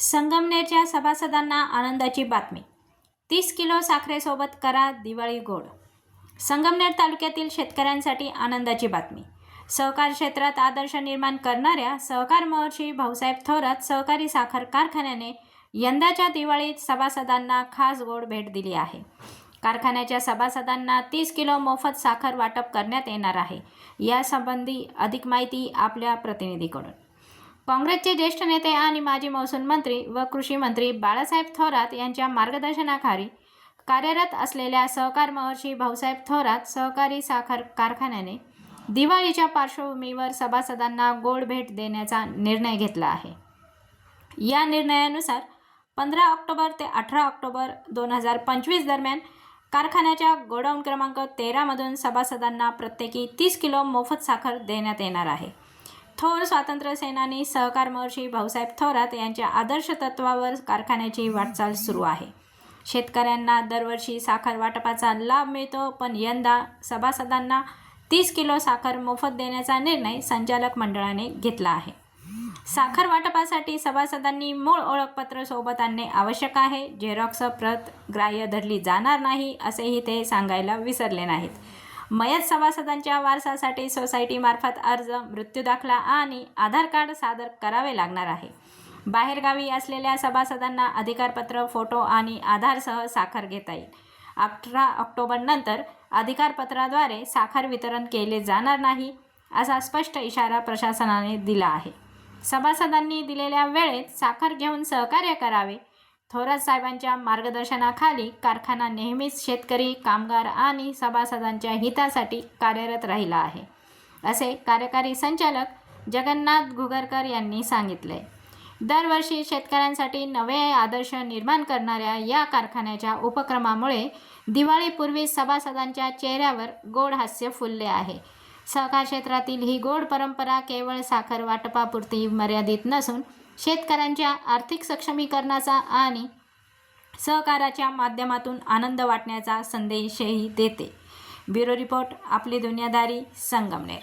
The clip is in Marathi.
संगमनेरच्या सभासदांना आनंदाची बातमी. तीस किलो साखरेसोबत करा दिवाळी गोड. संगमनेर तालुक्यातील शेतकऱ्यांसाठी आनंदाची बातमी. सहकार क्षेत्रात आदर्श निर्माण करणाऱ्या सहकार महर्षी भाऊसाहेब थोरात सहकारी साखर कारखान्याने यंदाच्या दिवाळीत सभासदांना खास गोड भेट दिली आहे. कारखान्याच्या सभासदांना तीस किलो मोफत साखर वाटप करण्यात येणार आहे. यासंबंधी अधिक माहिती आपल्या प्रतिनिधीकडून. काँग्रेसचे ज्येष्ठ नेते आणि माजी महसूल मंत्री व कृषी मंत्री बाळासाहेब थोरात यांच्या मार्गदर्शनाखाली कार्यरत असलेल्या सहकार महर्षी भाऊसाहेब थोरात सहकारी साखर कारखान्याने दिवाळीच्या पार्श्वभूमीवर सभासदांना गोड भेट देण्याचा निर्णय घेतला आहे. या निर्णयानुसार पंधरा ऑक्टोबर ते अठरा ऑक्टोबर दोन हजार पंचवीस दरम्यान कारखान्याच्या गोडाऊन क्रमांक तेरामधून सभासदांना प्रत्येकी तीस किलो मोफत साखर देण्यात येणार आहे. थोर स्वातंत्र्य सेनानी सहकार महर्षी भाऊसाहेब थोरात यांच्या आदर्श तत्वावर कारखान्याची वाटचाल सुरू आहे. शेतकऱ्यांना दरवर्षी साखर वाटपाचा लाभ मिळतो पण यंदा सभासदांना तीस किलो साखर मोफत देण्याचा निर्णय संचालक मंडळाने घेतला आहे. साखर वाटपासाठी सभासदांनी मूळ ओळखपत्र सोबत आणणे आवश्यक आहे. झेरॉक्स प्रत ग्राह्य धरली जाणार नाही असेही ते सांगायला विसरले नाहीत. मयत सभासदांच्या वारसासाठी सोसायटीमार्फत अर्ज मृत्यू दाखला आणि आधार कार्ड सादर करावे लागणार आहे. बाहेरगावी असलेल्या सभासदांना अधिकारपत्र फोटो आणि आधारसह साखर घेता येईल. अठरा ऑक्टोबरनंतर अधिकारपत्राद्वारे साखर वितरण केले जाणार नाही असा स्पष्ट इशारा प्रशासनाने दिला आहे. सभासदांनी दिलेल्या वेळेत साखर घेऊन सहकार्य करावे थोरात साहेबांच्या मार्गदर्शनाखाली कारखाना नेहमीच शेतकरी कामगार आणि सभासदांच्या हितासाठी कार्यरत राहिला आहे असे कार्यकारी संचालक जगन्नाथ घुगरकर यांनी सांगितले. दरवर्षी शेतकऱ्यांसाठी नवे आदर्श निर्माण करणाऱ्या या कारखान्याच्या उपक्रमामुळे दिवाळीपूर्वी सभासदांच्या चेहऱ्यावर गोड हास्य फुलले आहे. सहकार क्षेत्रातील ही गोड परंपरा केवळ साखर वाटपापुरती मर्यादित नसून शेतकऱ्यांच्या आर्थिक सक्षमीकरणाचा आणि सहकाराच्या माध्यमातून आनंद वाटण्याचा संदेशही देते. ब्युरो रिपोर्ट आपली दुनियादारी संगमनेर.